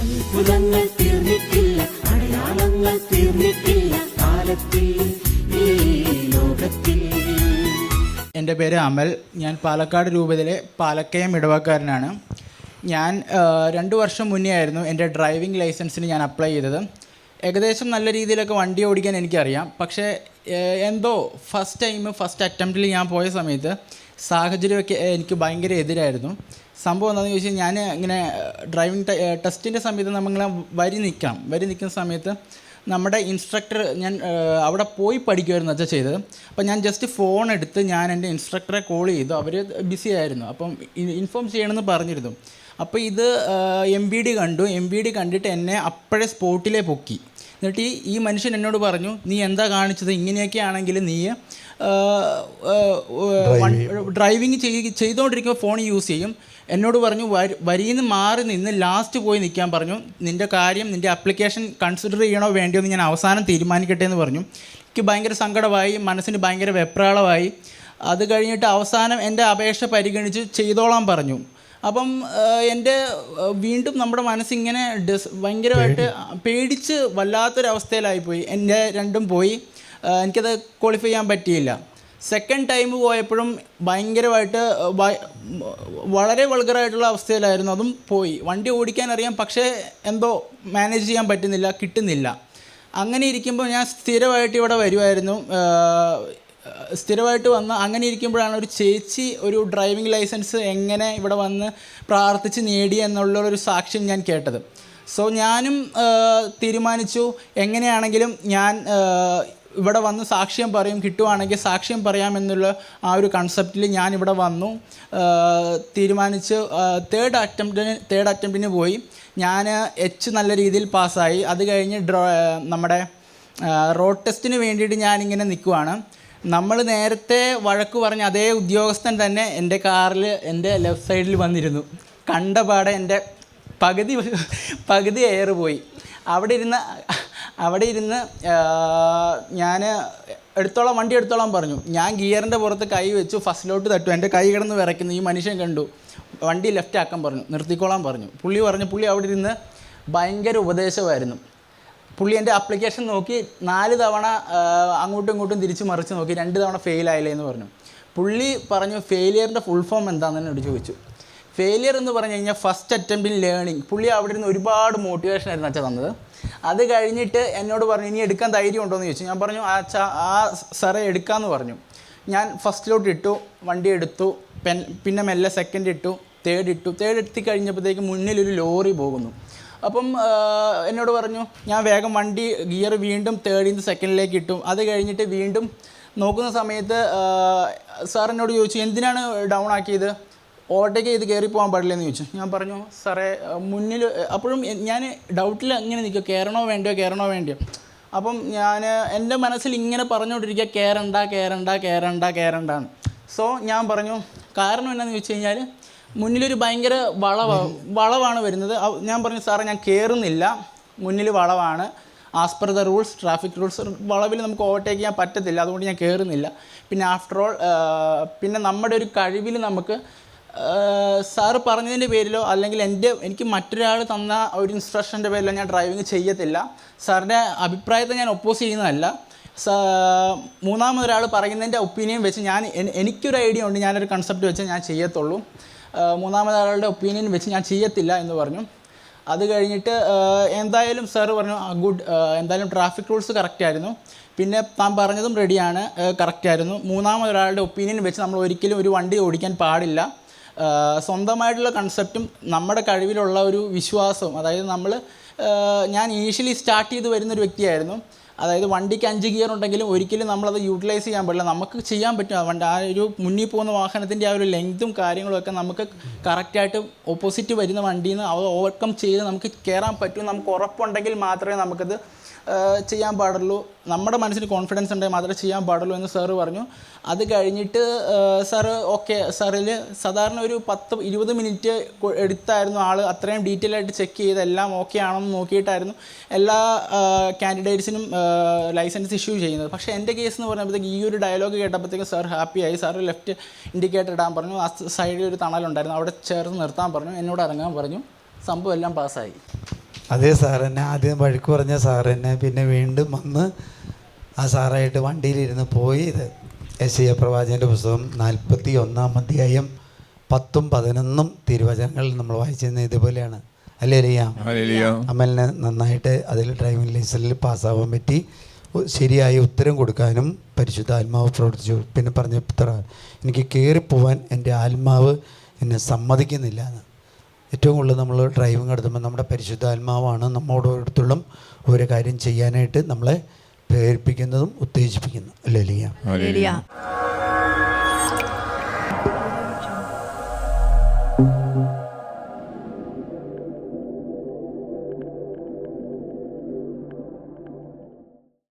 അത്ഭുതങ്ങൾ തീർന്നിട്ടില്ല അടയാളങ്ങൾ തീർന്നിട്ടില്ല കാലത്തിൽ എന്റെ പേര് അമൽ. ഞാൻ പാലക്കാട് രൂപതയിലെ പാലക്കയം ഇടവക്കാരനാണ്. ഞാൻ രണ്ട് വർഷം മുന്നേ ആയിരുന്നു എന്റെ ഡ്രൈവിംഗ് ലൈസൻസിന് ഞാൻ അപ്ലൈ ചെയ്തത്. ഏകദേശം നല്ല രീതിയിലൊക്കെ വണ്ടി ഓടിക്കാൻ എനിക്കറിയാം. പക്ഷേ എന്തോ ഫസ്റ്റ് ടൈം ഫസ്റ്റ് അറ്റംപ്റ്റിൽ ഞാൻ പോയ സമയത്ത് സാഹചര്യമൊക്കെ എനിക്ക് ഭയങ്കര എതിരായിരുന്നു. സംഭവം എന്താണെന്ന് ചോദിച്ചാൽ ഞാൻ ഇങ്ങനെ ഡ്രൈവിംഗ് ടെസ്റ്റിന്റെ സമയത്ത് നമ്മളിങ്ങനെ വരി നിൽക്കാം വരി നിൽക്കുന്ന സമയത്ത് നമ്മുടെ ഇൻസ്ട്രക്ടർ ഞാൻ അവിടെ പോയി പഠിക്കുമായിരുന്നു വെച്ചാൽ ചെയ്തത്. അപ്പോൾ ഞാൻ ജസ്റ്റ് ഫോൺ എടുത്ത് ഞാൻ എന്റെ ഇൻസ്ട്രക്ടറെ കോൾ ചെയ്തു. അവർ ബിസി ആയിരുന്നു. അപ്പം ഇൻഫോം ചെയ്യണമെന്ന് പറഞ്ഞിരുന്നു. അപ്പോൾ ഇത് എം ബി ഡി കണ്ടു. എം ബി ഡി കണ്ടിട്ട് എന്നെ അപ്പോഴേ സ്പോട്ടിലേ പൊക്കി. എന്നിട്ട് ഈ മനുഷ്യൻ എന്നോട് പറഞ്ഞു നീ എന്താ കാണിച്ചത്? ഇങ്ങനെയൊക്കെ ആണെങ്കിൽ നീ ഡ്രൈവിങ് ചെയ്തുകൊണ്ടിരിക്കുമ്പോൾ ഫോൺ യൂസ് ചെയ്യും. എന്നോട് പറഞ്ഞു വരി വരിയിൽ നിന്ന് മാറി നിന്ന് ലാസ്റ്റ് പോയി നിൽക്കാൻ പറഞ്ഞു. നിന്റെ കാര്യം നിന്റെ ആപ്ലിക്കേഷൻ കൺസിഡർ ചെയ്യണോ വേണ്ടിയോ എന്ന് ഞാൻ അവസാനം തീരുമാനിക്കട്ടെ എന്ന് പറഞ്ഞു. എനിക്ക് ഭയങ്കര സങ്കടമായി മനസ്സിന് ഭയങ്കര വെപ്രാളമായി. അത് കഴിഞ്ഞിട്ട് അവസാനം എന്റെ അപേക്ഷ പരിഗണിച്ച് ചെയ്തോളാൻ പറഞ്ഞു. അപ്പം എന്റെ വീണ്ടും നമ്മുടെ മനസ്സിങ്ങനെ ഡിസ് ഭയങ്കരമായിട്ട് പേടിച്ച് വല്ലാത്തൊരവസ്ഥയിലായിപ്പോയി. എന്റെ രണ്ടും പോയി. എനിക്കത് ക്വാളിഫൈ ചെയ്യാൻ പറ്റിയില്ല. സെക്കൻഡ് ടൈം പോയപ്പോഴും ഭയങ്കരമായിട്ട് വളരെ വൾഗറായിട്ടുള്ള അവസ്ഥയിലായിരുന്നു. അതും പോയി. വണ്ടി ഓടിക്കാൻ അറിയാം പക്ഷേ എന്തോ മാനേജ് ചെയ്യാൻ പറ്റുന്നില്ല കിട്ടുന്നില്ല. അങ്ങനെ ഇരിക്കുമ്പോൾ ഞാൻ സ്ഥിരമായിട്ട് ഇവിടെ വരുമായിരുന്നു സ്ഥിരമായിട്ട് വന്ന് അങ്ങനെ ഇരിക്കുമ്പോഴാണ് ഒരു ചേച്ചി ഒരു ഡ്രൈവിംഗ് ലൈസൻസ് എങ്ങനെ ഇവിടെ വന്ന് പ്രാർത്ഥിച്ച് നേടി എന്നുള്ള ഒരു സാക്ഷ്യം ഞാൻ കേട്ടത്. സോ ഞാനും തീരുമാനിച്ചു. എങ്ങനെയാണെങ്കിലും ഞാൻ ഇവിടെ വന്ന് സാക്ഷ്യം പറയും കിട്ടുവാണെങ്കിൽ സാക്ഷ്യം പറയാമെന്നുള്ള ആ ഒരു കൺസെപ്റ്റിൽ ഞാൻ ഇവിടെ വന്നു തീരുമാനിച്ച് തേർഡ് അറ്റംപ്റ്റിന് തേർഡ് അറ്റംപ്റ്റിന് പോയി. ഞാൻ എച്ച് നല്ല രീതിയിൽ പാസ്സായി. അത് കഴിഞ്ഞ് ഡ്രോ നമ്മുടെ റോഡ് ടെസ്റ്റിന് വേണ്ടിയിട്ട് ഞാനിങ്ങനെ നിൽക്കുവാണ് നമ്മൾ നേരത്തെ വഴക്ക് പറഞ്ഞ അതേ ഉദ്യോഗസ്ഥൻ തന്നെ എന്റെ കാറിൽ എന്റെ ലെഫ്റ്റ് സൈഡിൽ വന്നിരുന്നു. കണ്ടപാടെ എന്റെ പകുതി പകുതി എയർ പോയി. അവിടെ ഇരുന്ന് അവിടെ ഇരുന്ന് ഞാൻ എടുത്തോളാം വണ്ടി എടുത്തോളാം പറഞ്ഞു. ഞാൻ ഗിയറിന്റെ പുറത്ത് കൈ വെച്ചു ഫസ്റ്റിലോട്ട് തട്ടു. എന്റെ കൈ കിടന്ന് വിറയ്ക്കുന്നു. ഈ മനുഷ്യൻ കണ്ടു. വണ്ടി ലെഫ്റ്റ് ആക്കാൻ പറഞ്ഞു. നിർത്തിക്കോളാൻ പറഞ്ഞു. പുള്ളി പറഞ്ഞു പുള്ളി അവിടെ ഇരുന്ന് ഭയങ്കര ഉപദേശമായിരുന്നു. പുള്ളി എന്റെ ആപ്ലിക്കേഷൻ നോക്കി നാല് തവണ അങ്ങോട്ടും ഇങ്ങോട്ടും തിരിച്ച് മറിച്ച് നോക്കി രണ്ട് തവണ ഫെയിൽ ആയില്ലേ എന്ന് പറഞ്ഞു. പുള്ളി പറഞ്ഞു ഫെയിലിയറിന്റെ ഫുൾ ഫോം എന്താണെന്ന് എന്നോട് ചോദിച്ചു. ഫെയിലിയർ എന്ന് പറഞ്ഞു കഴിഞ്ഞാൽ ഫസ്റ്റ് അറ്റംപ്റ്റ് ഇൻ ലേണിംഗ് പുള്ളി അവിടെ ഇരുന്ന് ഒരുപാട് മോട്ടിവേഷൻ ആയിരുന്നു അച്ഛൻ തന്നത്. അത് കഴിഞ്ഞിട്ട് എന്നോട് പറഞ്ഞു ഇനി എടുക്കാൻ ധൈര്യം ഉണ്ടോ എന്ന് ചോദിച്ചു. ഞാൻ പറഞ്ഞു ആ ചാ ആ സാറേ എടുക്കാമെന്ന് പറഞ്ഞു. ഞാൻ ഫസ്റ്റിലോട്ട് ഇട്ടു വണ്ടി എടുത്തു പെൻ പിന്നെ മെല്ലെ സെക്കൻഡ് ഇട്ടു തേർഡ് ഇട്ടു. തേർഡ് എത്തി കഴിഞ്ഞപ്പോഴത്തേക്ക് മുന്നിലൊരു ലോറി പോകുന്നു. അപ്പം എന്നോട് പറഞ്ഞു ഞാൻ വേഗം വണ്ടി ഗിയർ വീണ്ടും തേർഡിൽ നിന്ന് സെക്കൻഡിലേക്ക് ഇട്ടു. അത് കഴിഞ്ഞിട്ട് വീണ്ടും നോക്കുന്ന സമയത്ത് സാറിനോട് എന്നോട് ചോദിച്ചു എന്തിനാണ് ഡൗൺ ആക്കിയത്? ഓവർടേക്ക് ചെയ്ത് കയറി പോകാൻ പാടില്ല എന്ന് ചോദിച്ചു. ഞാൻ പറഞ്ഞു സാറേ മുന്നിൽ അപ്പോഴും ഞാൻ ഡൗട്ടിൽ അങ്ങനെ നിൽക്കുക. കയറണോ വേണ്ടയോ കയറണോ വേണ്ടയോ? അപ്പം ഞാൻ എന്റെ മനസ്സിൽ ഇങ്ങനെ പറഞ്ഞുകൊണ്ടിരിക്കുക കയറണ്ട കയറണ്ട കയറണ്ട കയറണ്ടാന്ന് സോ ഞാൻ പറഞ്ഞു കാരണം എന്നാന്ന് ചോദിച്ചു കഴിഞ്ഞാൽ മുന്നിലൊരു ഭയങ്കര വളവ വളവാണ് വരുന്നത്. ഞാൻ പറഞ്ഞു സാറേ ഞാൻ കയറുന്നില്ല മുന്നിൽ വളവാണ്. As per the rules traffic rules വളവിൽ നമുക്ക് ഓവർടേക്ക് ചെയ്യാൻ പറ്റത്തില്ല. അതുകൊണ്ട് ഞാൻ കയറുന്നില്ല പിന്നെ ആഫ്റ്റർ ഓൾ പിന്നെ നമ്മുടെ ഒരു കഴിവിൽ നമുക്ക് സാറ് പറഞ്ഞതിന്റെ പേരിലോ അല്ലെങ്കിൽ എന്റെ എനിക്ക് മറ്റൊരാൾ തന്ന ഒരു ഇൻസ്ട്രക്ഷന്റെ പേരിലോ ഞാൻ ഡ്രൈവിംഗ് ചെയ്യത്തില്ല. സാറിന്റെ അഭിപ്രായത്തെ ഞാൻ ഒപ്പോസ് ചെയ്യുന്നതല്ല. മൂന്നാമതൊരാൾ പറയുന്നതിന്റെ ഒപ്പീനിയൻ വെച്ച് ഞാൻ എനി- എനിക്കൊരു ഐഡിയ ഉണ്ട് ഞാനൊരു കൺസെപ്റ്റ് വെച്ച് ഞാൻ ചെയ്യത്തുള്ളൂ. മൂന്നാമതൊരാളുടെ ഒപ്പീനിയൻ വെച്ച് ഞാൻ ചെയ്യത്തില്ല എന്ന് പറഞ്ഞു. അത് കഴിഞ്ഞിട്ട് എന്തായാലും സാറ് പറഞ്ഞു ഗുഡ് എന്തായാലും ട്രാഫിക് റൂൾസ് കറക്റ്റ് ആയിരുന്നു. പിന്നെ താൻ പറഞ്ഞതും റെഡിയാണ് കറക്റ്റ് ആയിരുന്നു. മൂന്നാമതൊരാളുടെ ഒപ്പീനിയൻ വെച്ച് നമ്മൾ ഒരിക്കലും ഒരു വണ്ടി ഓടിക്കാൻ പാടില്ല. സ്വന്തമായിട്ടുള്ള കൺസെപ്റ്റും നമ്മുടെ കഴിവിലുള്ള ഒരു വിശ്വാസവും. അതായത് നമ്മൾ ഞാൻ ഇനീഷ്യലി സ്റ്റാർട്ട് ചെയ്ത് വരുന്നൊരു വ്യക്തിയായിരുന്നു. അതായത് വണ്ടിക്ക് അഞ്ച് ഗിയർ ഉണ്ടെങ്കിലും ഒരിക്കലും നമ്മളത് യൂട്ടിലൈസ് ചെയ്യാൻ പറ്റില്ല. നമുക്ക് ചെയ്യാൻ പറ്റും. വണ്ടി ആ ഒരു മുന്നിൽ പോകുന്ന വാഹനത്തിന്റെ ആ ഒരു ലെങ്തും കാര്യങ്ങളും ഒക്കെ നമുക്ക് കറക്റ്റായിട്ട് ഓപ്പോസിറ്റ് വരുന്ന വണ്ടിയിൽ നിന്ന് അത് ഓവർകം ചെയ്ത് നമുക്ക് കയറാൻ പറ്റും നമുക്ക് ഉറപ്പുണ്ടെങ്കിൽ മാത്രമേ നമുക്കത് ചെയ്യാൻ പാടുള്ളൂ. നമ്മുടെ മനസ്സിന് കോൺഫിഡൻസ് ഉണ്ടെങ്കിൽ മാത്രമേ ചെയ്യാൻ പാടുള്ളൂ എന്ന് സാറ് പറഞ്ഞു. അത് കഴിഞ്ഞിട്ട് സാറ് ഓക്കെ സാറിൽ സാധാരണ ഒരു പത്ത് ഇരുപത് മിനിറ്റ് എടുത്തായിരുന്നു ആൾ അത്രയും ഡീറ്റെയിൽ ആയിട്ട് ചെക്ക് ചെയ്ത് എല്ലാം ഓക്കെ ആണെന്ന് നോക്കിയിട്ടായിരുന്നു എല്ലാ കാൻഡിഡേറ്റ്സിനും ലൈസൻസ് ഇഷ്യൂ ചെയ്യുന്നത്. പക്ഷേ എന്റെ കേസ് എന്ന് പറയുമ്പോഴത്തേക്ക് ഈ ഒരു ഡയലോഗ് കേട്ടപ്പോഴത്തേക്കും സാർ ഹാപ്പിയായി സാറ് ലെഫ്റ്റ് ഇൻഡിക്കേറ്റർ ഇടാൻ പറഞ്ഞു. ആ സൈഡിൽ ഒരു തണലുണ്ടായിരുന്നു. അവിടെ ചേർത്ത് നിർത്താൻ പറഞ്ഞു. എന്നോട് ഇറങ്ങാൻ പറഞ്ഞു. സംഭവം എല്ലാം പാസ്സായി അതേ സാറെന്നെ ആദ്യം വഴുക്ക് പറഞ്ഞ സാറെന്നെ പിന്നെ വീണ്ടും വന്ന് ആ സാറായിട്ട് വണ്ടിയിലിരുന്ന് പോയി. ഇത് എസ് എ പ്രവാചകന്റെ പുസ്തകം നാൽപ്പത്തി ഒന്നാം അധ്യായം പത്തും പതിനൊന്നും തിരുവചനങ്ങൾ നമ്മൾ വായിച്ചിരുന്നത് ഇതുപോലെയാണ്. അല്ലേ അറിയാം. അമലിന് നന്നായിട്ട് അതിൽ ഡ്രൈവിംഗ് ലൈസൻസിൽ പാസ്സാവാൻ പറ്റി. ശരിയായ ഉത്തരം കൊടുക്കാനും പരിശുദ്ധ ആത്മാവ് പ്രവർത്തിച്ചു. പിന്നെ പറഞ്ഞ ഇത്ര എനിക്ക് കയറിപ്പോവാൻ എന്റെ ആത്മാവ് എന്നെ സമ്മതിക്കുന്നില്ല എന്ന്. ഏറ്റവും കൂടുതൽ നമ്മൾ ഡ്രൈവിംഗ് നടത്തുമ്പോൾ നമ്മുടെ പരിശുദ്ധാത്മാവാണ് നമ്മോട് ഓരോരുത്തരും ഓരോ കാര്യം ചെയ്യാനായിട്ട് നമ്മളെ പ്രേരിപ്പിക്കുന്നതും ഉത്തേജിപ്പിക്കുന്നതും അല്ലേ ലിയ.